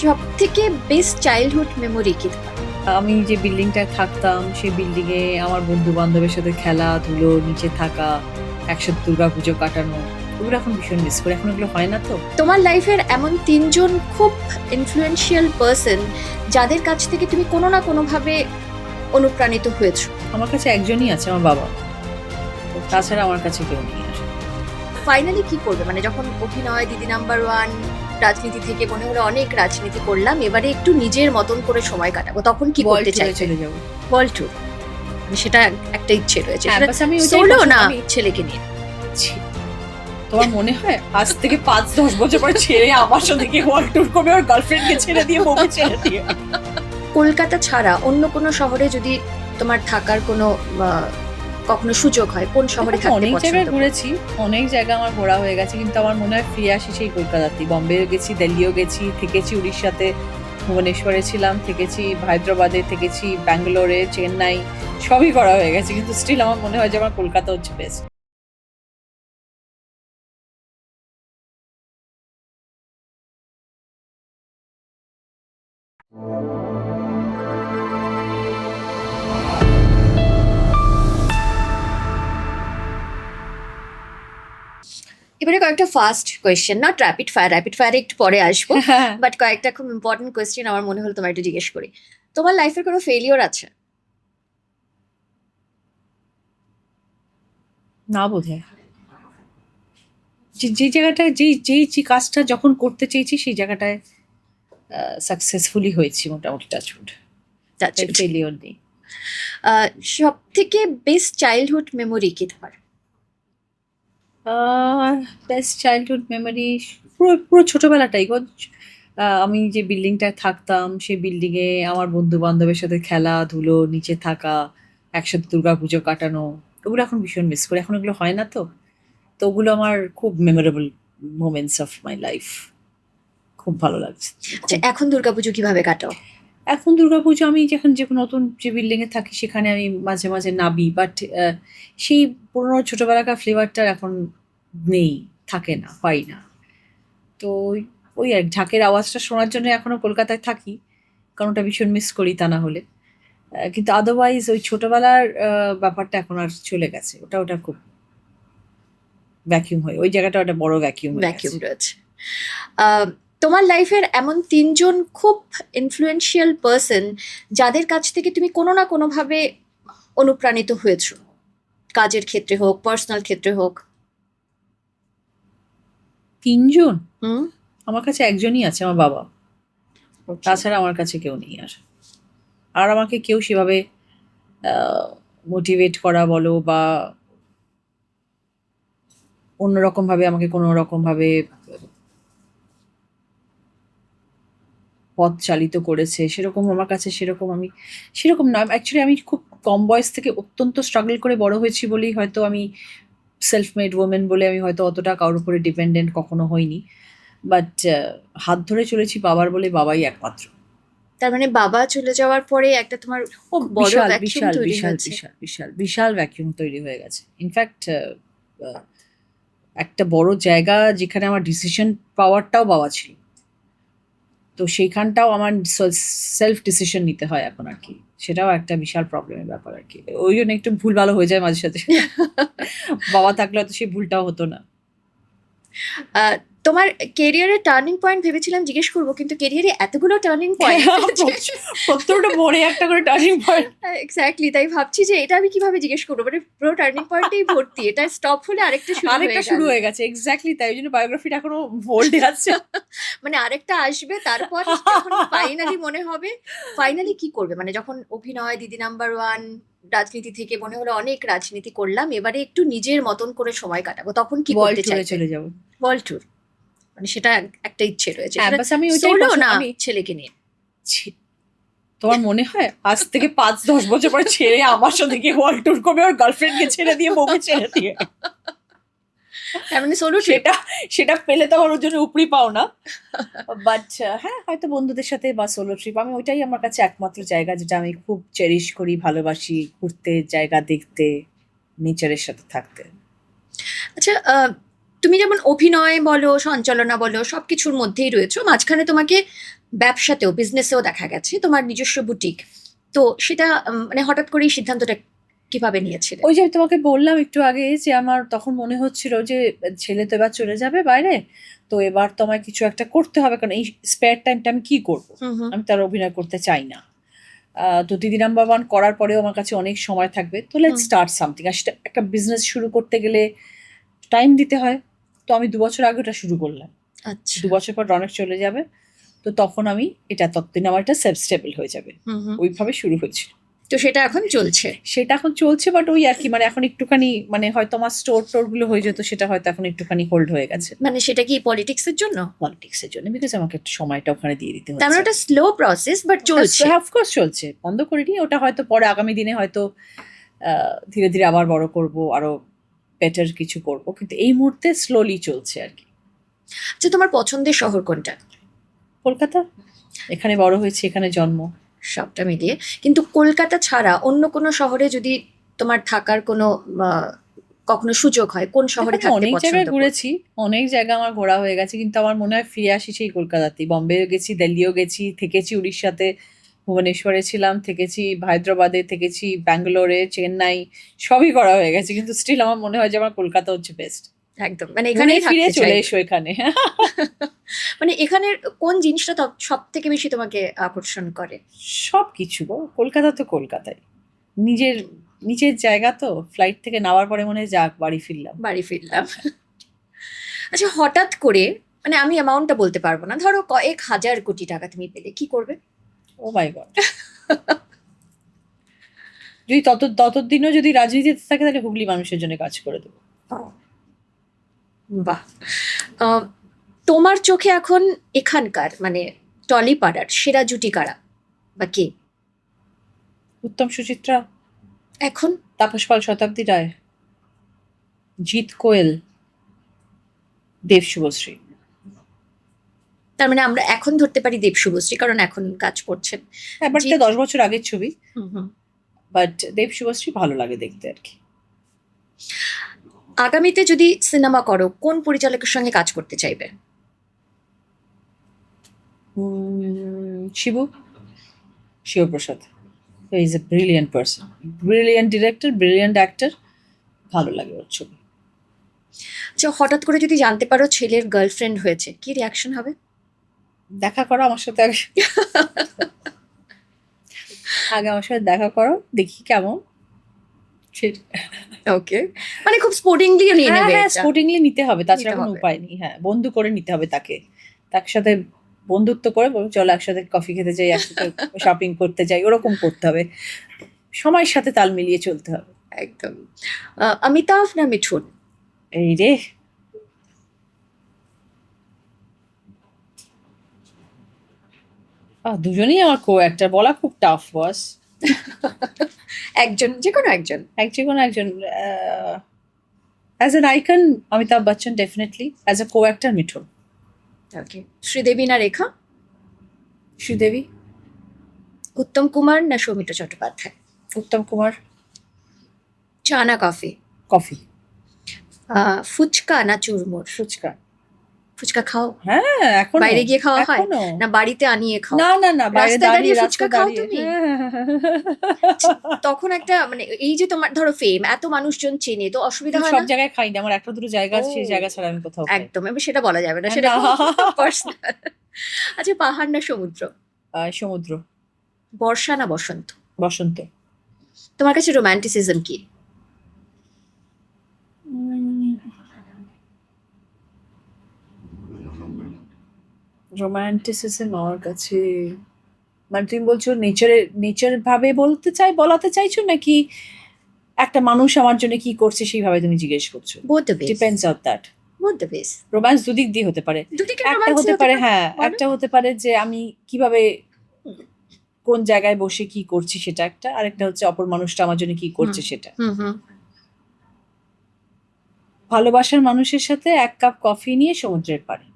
সব থেকে best childhood memory কি? আমি যে বিল্ডিংটায় থাকতাম সেই বিল্ডিং এ আমার বন্ধু বান্ধবের সাথে খেলাধুলো নিচে থাকা একসাথে দুর্গা পুজো কাটানো ওগুলো এখন ভীষণ মিস করি। এখন ওগুলো হয় না তো। তোমার লাইফের এমন তিনজন খুব ইনফ্লুয়েন্সিয়াল পার্সন যাদের কাছ থেকে তুমি কোনো না কোনোভাবে অনুপ্রাণিত হয়েছো? আমার কাছে একজনই আছে আমার বাবা। তাছাড়া আমার কাছে কেউ নেই ফাইনালি কি করবে? মানে যখন অভিনয় দিদি নাম্বার ওয়ান রাজনীতি থেকে মনে হলো অনেক রাজনীতি করলাম এবারে একটু নিজের মতন করে সময় কাটাবো। তখন কি করতে চাইছে চলে যাব। ওয়ার্ল্ড ট্যুর মানে সেটা একটা ইচ্ছে রয়েছে। হ্যাঁ, আমি সোলো না? ছেলেকে নিয়ে তোমার মনে হয় আজ থেকে পাঁচ দশ বছর পর ছেড়ে আমার সাথে গিয়ে ওয়ার্ল্ড ট্যুর করবে ওর গার্লফ্রেন্ডকে ছেড়ে দিয়ে বউকে ছেড়ে দিয়ে কলকাতা ছাড়া অন্য কোনো শহরে যদি তোমার থাকার কোনো কখনো সুযোগ হয় কোন শহরে থাকতে অনেক জায়গায়? ঘুরেছি অনেক জায়গা আমার ঘোরা হয়ে গেছে কিন্তু আমার মনে হয় ফিরে আসি সেই কলকাতাতেই বম্বেও গেছি দিল্লিও গেছি থেকেছি উড়িষ্যাতে ভুবনেশ্বরে ছিলাম থেকেছি হায়দ্রাবাদে থেকেছি ব্যাঙ্গালোরে চেন্নাই সবই করা হয়ে গেছে কিন্তু স্টিল আমার মনে হয় যে আমার কলকাতা হচ্ছে বেস্ট এবারে কয়েকটা fast question not rapid fire rapid fire একটু পরে আসব। বাট কয়েকটা খুব ইম্পর্টেন্ট কোয়েশ্চেন আমার মনে হলো তোমার একটু জিজ্ঞেস করি। তোমার লাইফের কোনো ফেলিওর আছে? না বোধ হয় যে যে জায়গাটায় যেই যেই যে কাজটা যখন করতে চেয়েছি সেই জায়গাটায় সাকসেসফুলি হয়েছি মোটামুটি টাচউড ফেলিওর নেই। সব থেকে বেস্ট চাইল্ডহুড মেমোরি কি তোমার? বেস্ট চাইল্ডহুড মেমোরি পুরো পুরো ছোটোবেলাটাই। আমি যে বিল্ডিংটায় থাকতাম, সেই বিল্ডিংয়ে আমার বন্ধু বান্ধবের সাথে খেলাধুলো, নিচে থাকা, একসাথে দুর্গা পুজো কাটানো, ওগুলো এখন ভীষণ মিস করি। এখন ওগুলো হয় না তো? তো ওগুলো আমার খুব memorable moments of my life খুব ভালো লাগছে। আচ্ছা এখন দুর্গাপুজো কীভাবে কাটাও? এখন দুর্গাপুজো আমি যখন যে নতুন যে বিল্ডিং এ থাকি, সেখানে আমি মাঝে মাঝে নাবি বাট সেই পুরোনো ছোটবেলাকার ফ্লেভারটা এখন নেই, থাকে না, হয় না। তো ওই- আর ঢাকের আওয়াজটা শোনার জন্য এখনও কলকাতায় থাকি কারণ ওটা ভীষণ মিস করি তা না হলে। কিন্তু আদারওয়াইজ ওই ছোটবেলার ব্যাপারটা এখন আর চলে গেছে, ওটা ওটা খুব ভ্যাকিউম হয়, ওই জায়গাটা ওটা বড় ভ্যাকিউম ভ্যাকিউম রয়েছে। তোমার লাইফের এমন তিনজন খুব ইনফ্লুয়েন্সিয়াল পার্সন যাদের কাছ থেকে তুমি কোনো না কোনোভাবে অনুপ্রাণিত হয়েছো। কাজের ক্ষেত্রে হোক পার্সোনাল ক্ষেত্রে হোক। তিনজন? হুম? আমার কাছে একজনই আছে আমার বাবা। তাছাড়া আমার কাছে কেউ নেই আর। আর আমাকে কেউ সেভাবে মোটিভেট করা বলো বা অন্যরকম ভাবে আমাকে কোনো রকম ভাবে পথ চালিত করেছে সেরকম আমার কাছে সেরকম আমি সেরকম না অ্যাকচুয়ালি আমি খুব কম বয়স থেকে অত্যন্ত স্ট্রাগল করে বড় হয়েছি বলেই হয়তো আমি সেলফ মেড ওমেন বলে আমি হয়তো অতটা কারোর উপরে ডিপেন্ডেন্ট কখনো হইনি। বাট হাত ধরে চলেছি বাবার বলে বাবাই একমাত্র। তার মানে বাবা চলে যাওয়ার পরে একটা তোমার ও বড় বিশাল বিশাল বিশাল বিশাল বিশাল বিশাল ভ্যাকিউম তৈরি হয়ে গেছে। ইনফ্যাক্ট একটা বড় জায়গা যেখানে আমার ডিসিশন পাওয়ারটাও বাবা ছিল। তো সেইখানটাও আমার সেলফ ডিসিশন নিতে হয় এখন আর কি। সেটাও একটা বিশাল প্রবলেমের ব্যাপার আর কি। ওই জন্য একটু ভুল ভালো হয়ে যায় মাঝে সাথে বাবা থাকলে হয়তো সেই ভুলটাও হতো না। তোমার কেরিয়ারের টার্নিং পয়েন্ট ভেবেছিলাম জিজ্ঞেস করব কিন্তু কেরিয়ারে এতগুলো টার্নিং পয়েন্ট প্রত্যেকটা মোড়ে একটা করে টার্নিং পয়েন্ট এক্স্যাক্টলি তাই ভাবছি যে এটা আমি কীভাবে জিজ্ঞেস করব? মানে পুরো টার্নিং পয়েন্টেই ভর্তি এটা স্টপ হলে আরেকটা শুরু আরেকটা হয়ে শুরু হয়ে গেছে এক্স্যাক্টলি তাই ওই জন্য বায়োগ্রাফিটা এখনও ভোল্ডে আছে। মানে আরেকটা আসবে তারপর যখন ফাইনালি মনে হবে ফাইনালি কি করবে? মানে যখন অভিনয় দিদি নাম্বার ওয়ান রাজনীতি থেকে মনে হলো অনেক রাজনীতি করলাম এবারে একটু নিজের মতন করে সময় কাটাবো তখন কি করতে চলে যাব। বল ট্যুর মানে সেটা একটা ইচ্ছে রয়েছে। হ্যাঁ, আমি সোলো না ছেলেকে নিয়ে। তোমার মনে হয় আজ থেকে পাঁচ দশ বছর পর ছেড়ে আমার সাথে গিয়ে ওয়ার্ল্ড ট্যুর করবে ওর গার্লফ্রেন্ডকে ছেড়ে দিয়ে বউকে ছেড়ে দিয়ে? তার মানে সোলো সেটা সেটা পেলে তো আমার ওর জন্য উপরি পাও না। বাট হ্যাঁ হয়তো বন্ধুদের সাথে বা সোলো ট্রিপ আমি ওইটাই আমার কাছে একমাত্র জায়গা যেটা আমি খুব চেরিশ করি ভালোবাসি ঘুরতে জায়গা দেখতে নেচারের সাথে থাকতে। আচ্ছা আহ, তুমি যেমন অভিনয় বলো সঞ্চালনা বলো সব কিছুর মধ্যেই রয়েছো। মাঝখানে তোমাকে ব্যবসাতেও বিজনেসেও দেখা গেছে তোমার নিজস্ব বুটিক তো সেটা মানে হঠাৎ করেই সিদ্ধান্তটা কীভাবে নিয়েছিলে? ওই যে তোমাকে বললাম একটু আগে যে আমার তখন মনে হচ্ছিল যে ছেলে তো এবার চলে যাবে বাইরে তো এবার তো আমায় কিছু একটা করতে হবে কারণ এই স্পেয়ার টাইমটা আমি কি করব। আমি তার অভিনয় করতে চাই না। আহ, তো দিদি নাম্বার ওয়ান করার পরেও আমার কাছে অনেক সময় থাকবে। তো লেট। স্টার্ট সামথিং আর সেটা একটা বিজনেস শুরু করতে গেলে টাইম দিতে হয়। তো আমি দু বছর আগে ওটা শুরু করলাম। আচ্ছা। দু বছর পর রনেক চলে যাবে তো তখন আমি এটা ততদিন আমার একটা সেলফ স্টেবল হয়ে যাবে। ওইভাবে শুরু হয়েছিল। তো সেটা এখন চলছে? সেটা এখন চলছে বাট ওই আর কি মানে এখন একটুখানি মানে হয়তো আমার স্টোর টোরগুলো হয়ে যেত সেটা হয়তো এখন একটুখানি হোল্ড হয়ে গেছে। মানে সেটা কি পলিটিক্স এর জন্য? পলিটিক্সের জন্য বিকজ আমাকে একটু সময়টা ওখানে দিয়ে দিতে মানে হচ্ছে। ওটা স্লো প্রসেস বাট চলছে। অফকোর্স চলছে। বন্ধ করিনি ওটা হয়তো পরে আগামী দিনে হয়তো আহ, ধীরে ধীরে আবার বড় করব আরও বেটার কিছু করব কিন্তু এই মুহূর্তে স্লোলি চলছে আর কি। আচ্ছা তোমার পছন্দের শহর কোনটা? কলকাতা? এখানে বড় হয়েছে এখানে জন্ম। সবটা মিলিয়ে। কিন্তু কলকাতা ছাড়া অন্য কোনো শহরে যদি তোমার থাকার কোনো কখনো সুযোগ হয় কোন শহরে থাকতে অনেক জায়গায় ঘুরেছি অনেক জায়গা আমার ঘোরা হয়ে গেছে কিন্তু আমার মনে হয় ফিরে আসি সেই কলকাতাতেই। বম্বেও গেছি দিল্লিও গেছি থেকেছি উড়িষ্যাতে। ভুবনেশ্বরে ছিলাম থেকেছি হায়দ্রাবাদে থেকেছি ব্যাঙ্গালোরে চেন্নাই সবই করা হয়ে গেছে। কিন্তু স্টিল আমার মনে হয় যে আমার কলকাতা হচ্ছে বেস্ট একদম। মানে এখানে এখানেই ফিরে চলে এসো এখানে। মানে এখানের কোন জিনিসটা সব থেকে বেশি তোমাকে আকর্ষণ করে? সব কিছু গো কলকাতা তো কলকাতায় নিজের নিজের জায়গা তো ফ্লাইট থেকে নামার পরে মনে হয় যাক বাড়ি ফিরলাম। বাড়ি ফিরলাম। আচ্ছা হঠাৎ করে মানে আমি অ্যামাউন্টটা বলতে পারব না। ধরো কয়েক হাজার কোটি টাকা তুমি পেলে কি করবে? ও মাই গড যদি তত ততদিনও যদি রাজনীতিতে থাকে তাহলে হুগলি মানুষের জন্য কাজ করে দেবো। বাহ। তোমার চোখে এখন এখানকার মানে টলিপাড়ার সেরা জুটি কারা? বা কে? উত্তম সুচিত্রা এখন? তাপস পাল শতাব্দী রায় জিৎ কোয়েল দেব শুভশ্রী তার মানে আমরা এখন ধরতে পারি দেব শুভশ্রী কারণ এখন কাজ করছেন। এবার দশ বছর আগের ছবি। বাট দেব শুভশ্রী ভালো লাগে দেখতে আর কি। আগামীতে যদি সিনেমা করো কোন পরিচালকের সঙ্গে কাজ করতে চাইবে? Shibu? Shiboprosad. Is a brilliant person brilliant director brilliant actor ভালো লাগে ওর ছবি। আচ্ছা হঠাৎ করে যদি জানতে পারো ছেলের গার্লফ্রেন্ড হয়েছে কি রিয়াকশন হবে? দেখা করো আমার সাথে আগে। আগে আমার সাথে দেখা করো দেখি কেমন। ওকে মানে খুব স্পোর্টিংলি নিয়ে হ্যাঁ নেবে হ্যাঁ স্পোর্টিংলি নিতে হবে তাছাড়া কোনো উপায় নেই হ্যাঁ বন্ধু করে নিতে হবে তাকে। তার সাথে বন্ধুত্ব করে বলব, চলো একসাথে কফি খেতে যাই একসাথে শপিং করতে যাই ওরকম করতে হবে। সময়ের সাথে তাল মিলিয়ে চলতে হবে। একদম। অমিতাভ না মিঠুন? এই রে। দুজনেই আমার কো একটা বলা খুব টাফ বস একজন যে কোনো একজন। এক যে কোনো একজন as an icon Amitabh Bachchan definitely as a co actor Mithun. Okay Sridevi না রেখা শ্রীদেবী উত্তম কুমার না সৌমিত্র চট্টোপাধ্যায় উত্তম কুমার চা না কফি কফি ফুচকা না চুরমুর ফুচকা ফুচকা খাও। হ্যাঁ এখন? বাইরে গিয়ে খাওয়া হয়? না বাড়িতে আনিয়ে খাও? না না না বাইরে দাঁড়িয়ে ফুচকা খাও তুমি? তখন একটা মানে এই যে তোমার ধরো ফেম এত মানুষজন চেনে তো অসুবিধা আমি হয় সব জায়গায় খাই না আমার একটা দুটো জায়গা আছে সেই জায়গা ছাড়া আমি কোথাও একদম এবার সেটা বলা যাবে না সেটা না। পার্সোনাল আচ্ছা পাহাড় না সমুদ্র? সমুদ্র। বর্ষা না বসন্ত? বসন্ত। তোমার কাছে রোম্যান্টিসিজম কি? রোমান্টিসিজম আমার কাছে মানে তুমি বলছো নেচারে নেচার ভাবে বলতে চাই বলাতে চাইছো নাকি একটা মানুষ আমার জন্য কি করছে সেইভাবে তুমি জিজ্ঞেস করছ? Both the depends on that both the base romance দুদিক দিয়ে হতে পারে। একটা হতে পারে হ্যাঁ একটা হতে পারে যে আমি কীভাবে কোন জায়গায় বসে কি করছি সেটা একটা আরেকটা হচ্ছে অপর মানুষটা আমার জন্য কি করছে সেটা। ভালোবাসার মানুষের সাথে এক কাপ কফি নিয়ে সমুদ্রের পাড়ে।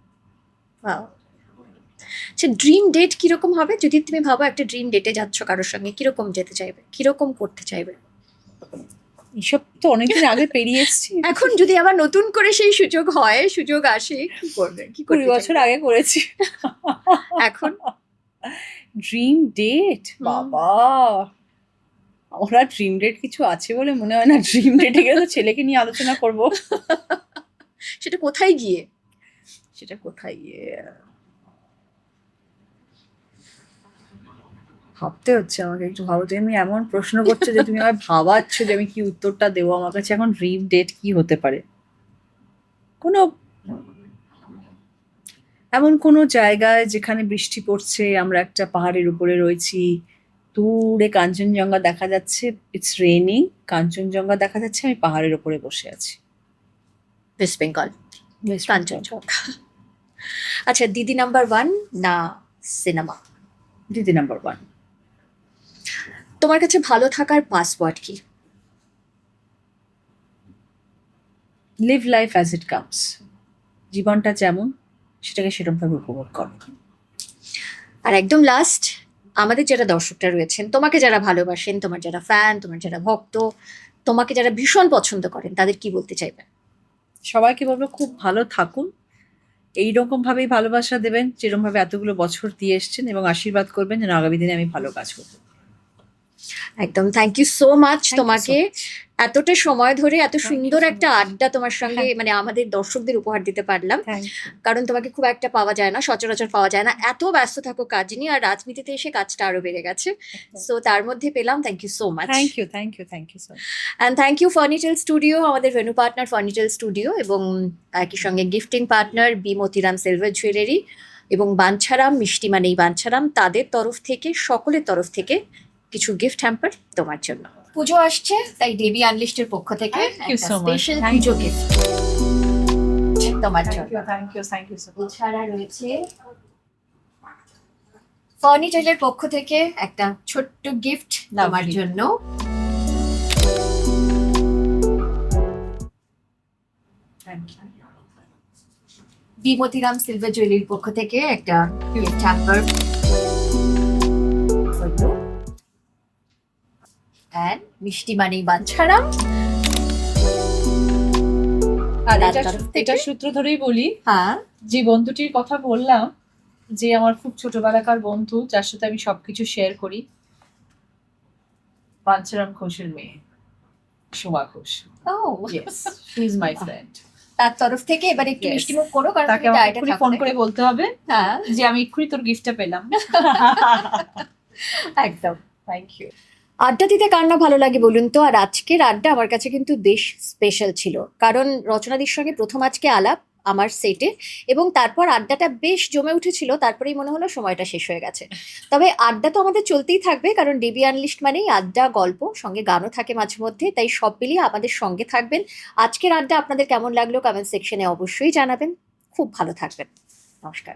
আচ্ছা ড্রিম ডেট কীরকম হবে? যদি তুমি ভাবো একটা ড্রিম ডেটে যাচ্ছ কারোর সঙ্গে কীরকম যেতে চাইবে? কীরকম করতে চাইবে? এইসব তো অনেকদিন আগে পেরিয়ে এসেছি। এখন যদি আবার নতুন করে সেই সুযোগ হয় সুযোগ আসে কি করবে? কি কুড়ি বছর আগে করেছি। এখন? Dream date. বাবা! ওরা ড্রিম ডেট কিছু আছে বলে মনে হয় না। ড্রিম ডেটে গেলে তো ছেলেকে নিয়ে আলোচনা করব। সেটা কোথায় গিয়ে? সেটা কোথায় গিয়ে? ভাবতে হচ্ছে আমাকে একটু ভাবো। তুমি এমন প্রশ্ন করছ যে তুমি আমায় ভাবাচ্ছ যে আমি কি উত্তরটা দেবো? আমার কাছে এখন ড্রিম ডেট কি হতে পারে? কোনো এমন কোনো জায়গায় যেখানে বৃষ্টি পড়ছে আমরা একটা পাহাড়ের উপরে রয়েছি দূরে কাঞ্চনজঙ্ঘা দেখা যাচ্ছে ইটস রেনিং কাঞ্চনজঙ্ঘা দেখা যাচ্ছে আমি পাহাড়ের উপরে বসে আছি। ওয়েস্ট বেঙ্গল কাঞ্চনজঙ্ঘা। আচ্ছা দিদি নাম্বার ওয়ান না সিনেমা দিদি নাম্বার ওয়ান তোমার কাছে ভালো থাকার পাসওয়ার্ড কি? Live life as it comes জীবনটা যেমন, সেটাকে সেরকমভাবে উপভোগ করো। আর একদম লাস্ট আমাদের যারা দর্শকরা রয়েছেন, তোমাকে যারা ভালোবাসেন, তোমার যারা ফ্যান তোমার যারা ভক্ত, তোমাকে যারা ভীষণ পছন্দ করেন, তাদের কি বলতে চাইবেন সবাইকে বলব খুব ভালো থাকুন। এইরকম ভাবেই ভালোবাসা দেবেন, যেরকমভাবে এতগুলো বছর দিয়ে এসছেন এবং আশীর্বাদ করবেন যেন আগামী দিনে আমি ভালো কাজ করব একদম থ্যাংক ইউ সো মাচ তোমাকে। এতটা সময় ধরে এত সুন্দর একটা আড্ডা তোমার সঙ্গে মানে আমাদের দর্শকদের উপহার দিতে পারলাম। কারণ তোমাকে খুব একটা পাওয়া যায় না সচরাচর পাওয়া যায় না। এত ব্যস্ত থাকো কাজ নিয়ে আর রাজনীতিতে এসে কাজটা আরও বেড়ে গেছে। সো তার মধ্যে পেলাম thank you so much thank you thank you thank you and thank you furniture studio আমাদের ভেনু পার্টনার ফার্নিচার স্টুডিও এবং একই সঙ্গে gifting partner B Motiram silver jewellery এবং বাঞ্ছারাম মিষ্টি মানেই বাঞ্ছারাম তাদের তরফ থেকে সকলের তরফ থেকে কিছু গিফট হ্যাম্পার তোমার জন্য। পুজো আসছে তাই দেবী আনলিস্টের পক্ষ থেকে. স্পেশাল পুজো গিফট তোমার জন্য। Thank you thank you so এছাড়া রয়েছে ফার্নিচারের পক্ষ থেকে একটা ছোট্ট গিফট তোমার জন্য। বিমতিরাম সিলভার জুয়েলারির পক্ষ থেকে একটা গিফট হ্যাম্পার অ্যান্ড মিষ্টি মানেই বাঞ্ছারাম আর এটা এটা সূত্র ধরেই বলি হ্যাঁ। যে বন্ধুটির কথা বললাম যে আমার খুব ছোটবেলাকার বন্ধু যার সাথে আমি সবকিছু শেয়ার করি পাঞ্চারাম ঘোষের মেয়ে সোমা ঘোষ। ও। Yes she is my friend তার তরফ থেকে এবার একটু মিষ্টি মুখ করো কারণ তাকে এক্ষুনি ফোন? করে বলতে হবে হ্যাঁ। যে আমি এক্ষুনি তোর গিফটটা পেলাম। একদম। থ্যাংক ইউ আড্ডা দিতে কার না ভালো লাগে বলুন তো? আর আজকের আড্ডা আমার কাছে কিন্তু বেশ স্পেশাল ছিল। কারণ রচনাদির সঙ্গে প্রথম আজকে আলাপ, আমার সেটে এবং তারপর আড্ডাটা বেশ জমে উঠেছিল, তারপরেই মনে হলো সময়টা শেষ হয়ে গেছে। তবে আড্ডা তো আমাদের চলতেই থাকবে, কারণ ডিবি আনলিস্ট মানেই আড্ডা, গল্প, সঙ্গে গানও থাকে মাঝে মধ্যে, তাই সব মিলিয়ে আমাদের সঙ্গে থাকবেন। আজকের আড্ডা আপনাদের কেমন লাগল? কমেন্ট সেকশনে অবশ্যই জানাবেন। খুব ভালো থাকবেন। নমস্কার।